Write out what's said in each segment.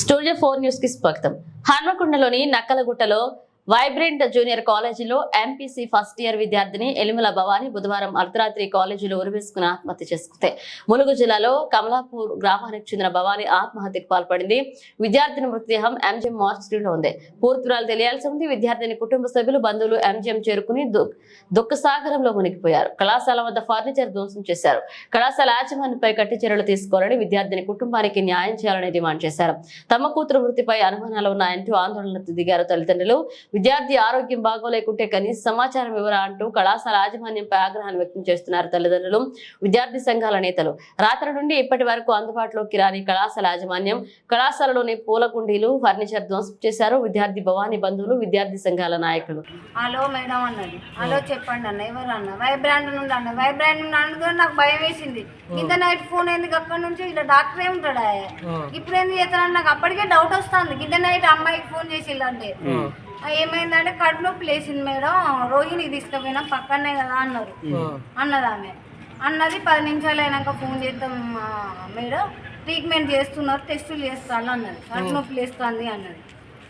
Studio four న్యూస్కి స్వాగతం. హన్మకొండలోని నక్కలగుట్టలో వైబ్రెంట్ జూనియర్ కాలేజీలో ఎంపీసీ ఫస్ట్ ఇయర్ విద్యార్థిని ఎలిమల భవాని బుధవారం అర్ధరాత్రి కాలేజీలో ఉరివేసుకుని ఆత్మహత్య చేసుకుంది ములుగు జిల్లాలో కమలాపూర్ గ్రామానికి చెందిన భవాని ఆత్మహత్యకు పాల్పడింది. విద్యార్థిని మృతదేహం ఎంజిఎం మార్చిలో ఉంది. పూర్తిరాలు తెలియాల్సి ఉంది. విద్యార్థిని కుటుంబ సభ్యులు బంధువులు ఎంజిఎం చేరుకుని దు- మునిగిపోయారు. కళాశాల వద్ద ఫర్నిచర్ ధ్వంసం చేశారు. కళాశాల యాజమాన్యంపై కట్టి చర్యలు తీసుకోవాలని విద్యార్థిని కుటుంబానికి న్యాయం చేయాలని డిమాండ్ చేశారు. తమ కూతురు మృతిపై అనుమానాలు ఉన్నాయంటూ ఆందోళనకు దిగారు తల్లిదండ్రులు. విద్యార్థి ఆరోగ్యం బాగోలేకుంటే కనీస సమాచారం ఇవ్వరా అంటూ కళాశాల యాజమాన్యంపై ఆగ్రహాన్ని వ్యక్తం చేస్తున్నారు తల్లిదండ్రులు విద్యార్థి సంఘాల నేతలు. రాత్రి నుండి ఇప్పటి వరకు అందుబాటులోకి రాని కళాశాల యాజమాన్యం కళాశాలలోని పూల కుండీలు ఫర్నిచర్ ధ్వంసం చేశారు. విద్యార్థి భవానీ బంధువులు విద్యార్థి సంఘాల నాయకులు. హలో మేడం అన్నది. హలో చెప్పండి అన్న ఎవరు అన్న? వైబ్రాండ్ నుండి అన్న. వైబ్రాండ్ నుండి అన్నది నాకు భయం వేసింది. ఇంత నైట్ ఫోన్ ఎందుకు అక్కడ నుంచి? ఇలా డాక్టర్ ఏ ఉంటాడా ఇప్పుడు ఏంది చేస్తాను నాకు అప్పటికే డౌట్ వస్తుంది. ఇంత నైట్ అమ్మాయికి ఫోన్ చేసిందంటే ఏమైందంటే కడుపు నొప్పి లేచింది మేడం. రోహిణి తీసుకుపోయినా పక్కనే కదా అన్నారు అన్నది ఆమె అన్నది పది నిమిషాలు అయినాక ఫోన్ చేద్దాం మేడం. ట్రీట్మెంట్ చేస్తున్నారు టెస్టులు చేస్తాను అన్నది. కడుపు నొప్పి లేస్తుంది అన్నది.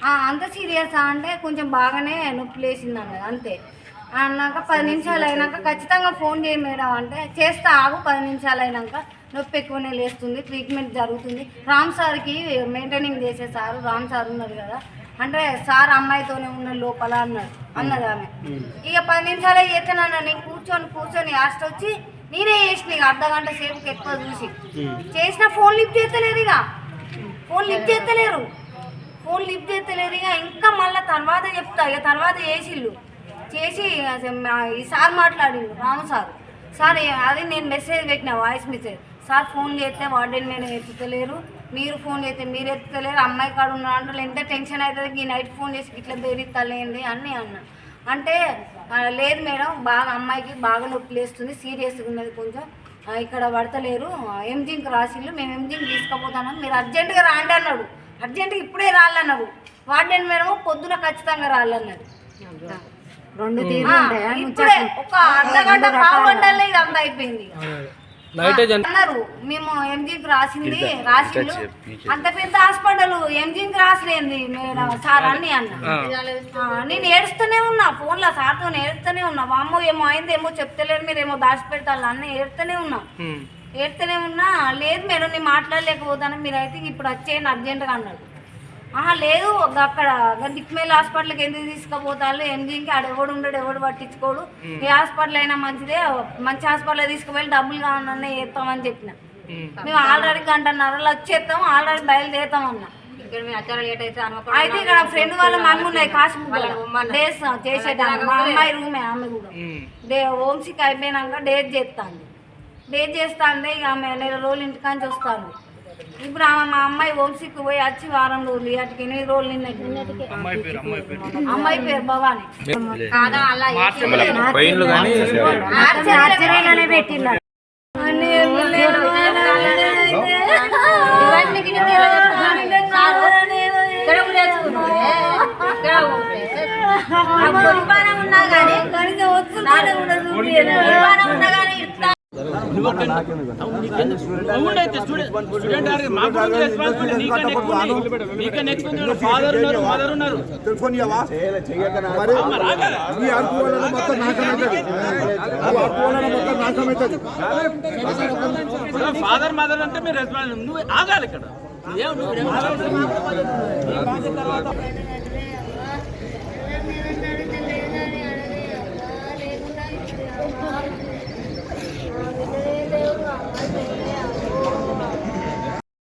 "ఆ, అంత సీరియసా అంటే కొంచెం బాగానే నొప్పి లేచింది అన్నది అంతే. అన్నాక పది నిమిషాలు అయినాక ఖచ్చితంగా ఫోన్ చేయి మేడం అంటే చేస్తా ఆగు పది నిమిషాలు అయినాక. నొప్పి ఎక్కువనే లేస్తుంది ట్రీట్మెంట్ జరుగుతుంది. రామ్ సార్కి మెయింటైనింగ్ చేసే సారు రామ్ సార్ ఉన్నారు కదా. అంటే సార్ అమ్మాయితోనే ఉన్న లోపల అన్నాడు అన్నది ఆమె. ఇక పది నిమిషాలే చేస్తానన్న నేను కూర్చొని కూర్చొని లాస్ట్ వచ్చి నేనే చేసిన ఇక అర్ధ గంట సేపుకి ఎక్కువ చూసి. చేసిన ఫోన్ లిఫ్ట్ చేస్తలేరు ఇక. ఫోన్ లిఫ్ట్ చేస్తలేరు. ఫోన్ లిఫ్ట్ చేస్తలేరు ఇక. ఇంకా మళ్ళీ తర్వాత చెప్తా. ఇక తర్వాత చేసిళ్ళు. చేసి ఈ సార్ మాట్లాడిండు రాము సార్. సార్ అది నేను మెసేజ్ పెట్టిన వాయిస్ మెసేజ్. సార్ ఫోన్ చేస్తే వార్డెన్ మీద ఎత్తుతలేరు మీరు ఫోన్ చేస్తే మీరు ఎత్తుతలేరు అమ్మాయి కాడ ఉన్న అంటే ఎంత టెన్షన్ అవుతుంది ఈ నైట్ ఫోన్ చేసి ఇట్లా బెదిరిస్తలేంది అని అన్నా. అంటే "ఆ, లేదు మేడం బాగా అమ్మాయికి బాగా నొప్పి లేస్తుంది సీరియస్గా ఉన్నది కొంచెం. ఇక్కడ పడతలేరు. ఎంజింకి రాసిళ్ళు మేము ఎంజింకి తీసుకుపోతాను మీరు అర్జెంటుగా రాండి అన్నాడు. అర్జెంటుగా ఇప్పుడే రాళ్ళన్నారు వార్డెన్ మేడం పొద్దున ఖచ్చితంగా రాళ్ళన్నారు రెండు ఇప్పుడే ఒక అర్ధ గంట పావు గంటలే ఇదంతా అయిపోయింది. అన్నారు. మేము ఎంజికి రాసింది రాసిండు. అంత పెద్ద హాస్పిటల్ ఎంజికి రాసలేంది మేడం సార్ అని అన్న. ఆ, నేను ఏడుస్తూనే ఉన్నా ఫోన్లో సార్తో ఏడుస్తూనే ఉన్నా. అమ్మో ఏమో అయింది ఏమో చెప్తలేరు మీరు ఏమో దాచిపెడతారు అన్న ఏడుస్తూనే ఉన్నా. ఏడుస్తూనే ఉన్నా లేదు మేడం నేను మాట్లాడలేకపోతాను మీరు అయితే ఇప్పుడు వచ్చేయండి అర్జెంటుగా అన్నాడు. ఆహా లేదు. అక్కడ దిక్మేల్ హాస్పిటల్కి ఎందుకు తీసుకుపోతారు? ఎంజింకి ఆడ ఎవడు ఉండడు ఎవడు పట్టించుకోడు? ఏ హాస్పిటల్ అయినా మంచిదే. మంచి హాస్పిటల్ తీసుకువెళ్ళి డబ్బులు కావాలన్నా వేస్తామని చెప్పిన. మేము. ఆల్రెడీ గంటన్నరలో వచ్చేస్తాం ఆల్రెడీ బయలుదేరుతాం అన్న. అయితే ఇక్కడ ఫ్రెండ్ వాళ్ళ మమ్మీ ఉన్నాయి కాశ్మీర్ డేస్ చేసేటాను మా అమ్మాయి రూమే ఆమె కూడా. డే హోమ్సిక్ అయిపోయినాక డేట్ చేస్తాను డేట్ చేస్తాను ఇక ఆమె నెల రోజులు ఇంటికాంచి వస్తాను ఇప్పుడు ఆమె మా అమ్మాయి హోమ్సిక్ పోయి వచ్చి వారం రోజులు అటుకి ఎనిమిది రోజులు అమ్మాయి పేరు భవాని కానీ ఆశ్చర్యంగానే ఇవన్నీ గిన్నె తీరగట్టుకుని సారు ఇక్కడ కూడా ఉన్నా కానీ నాకు ఫాదర్ ఉన్నారు మదర్ ఉన్నారు నీ మొత్తం నాశనమవుతుంది నువ్వు మొత్తం నాశనమవుతుంది ఫాదర్ మదర్ అంటే మీరు రెస్పాన్స్ నువ్వు ఆగాలి ఇక్కడ ఏం నువ్వు